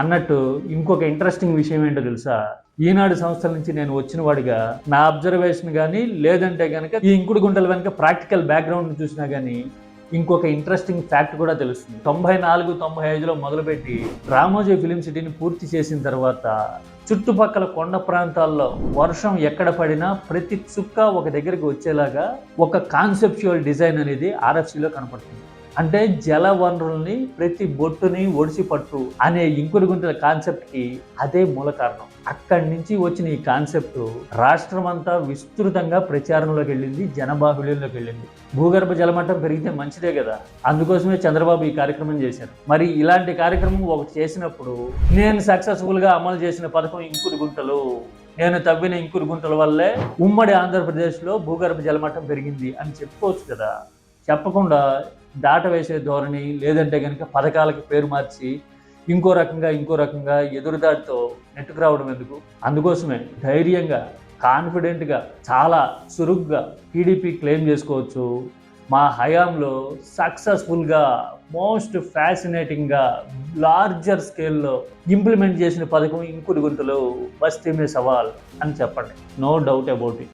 అన్నట్టు ఇంకొక ఇంట్రెస్టింగ్ విషయం ఏంటో తెలుసా? ఈనాడు సంస్థల నుంచి నేను వచ్చిన వాడిగా నా అబ్జర్వేషన్ కానీ లేదంటే కనుక ఈ ఇంకుడు గుంటల వెనుక ప్రాక్టికల్ బ్యాక్గ్రౌండ్ చూసినా కానీ ఇంకొక ఇంట్రెస్టింగ్ ఫ్యాక్ట్ కూడా తెలుస్తుంది. తొంభై నాలుగు తొంభై ఐదులో మొదలుపెట్టి రామోజీ ఫిలిం సిటీని పూర్తి చేసిన తర్వాత చుట్టుపక్కల కొండ ప్రాంతాల్లో వర్షం ఎక్కడ పడినా ప్రతి చుక్క ఒక దగ్గరికి వచ్చేలాగా ఒక కాన్సెప్చువల్ డిజైన్ అనేది ఆర్ఎఫ్సిలో కనపడుతుంది. అంటే జల వనరుల్ని ప్రతి బొట్టుని ఒడిసి పట్టు అనే ఇంకుడు గుంటల కాన్సెప్ట్కి అదే మూల కారణం. అక్కడి నుంచి వచ్చిన ఈ కాన్సెప్ట్ రాష్ట్రం అంతా విస్తృతంగా ప్రచారంలోకి వెళ్ళింది జనబాహుళ్యంలోకి వెళ్ళింది. భూగర్భ జలమట్టం పెరిగితే మంచిదే కదా. అందుకోసమే చంద్రబాబు ఈ కార్యక్రమం చేశారు. మరి ఇలాంటి కార్యక్రమం ఒకటి చేసినప్పుడు నేను సక్సెస్ఫుల్గా అమలు చేసిన పథకం ఇంకుడు గుంటలు నేను తవ్విన ఇంకుడు గుంటల వల్లే ఉమ్మడి ఆంధ్రప్రదేశ్లో భూగర్భ జలమట్టం పెరిగింది అని చెప్పుకోవచ్చు కదా. చెప్పకుండా దాట వేసే ధోరణి లేదంటే కనుక పథకాలకి పేరు మార్చి ఇంకో రకంగా ఇంకో రకంగా ఎదురుదాటితో నెట్టుకు రావడం ఎందుకు? అందుకోసమే ధైర్యంగా కాన్ఫిడెంట్గా చాలా చురుగ్గా టీడీపీ క్లెయిమ్ చేసుకోవచ్చు. మా హయాంలో సక్సెస్ఫుల్గా మోస్ట్ ఫ్యాసినేటింగ్గా లార్జర్ స్కేల్లో ఇంప్లిమెంట్ చేసిన పథకం ఇంకుడు గుంటలు బస్తీమే సవాల్ అని చెప్పండి. No doubt about it.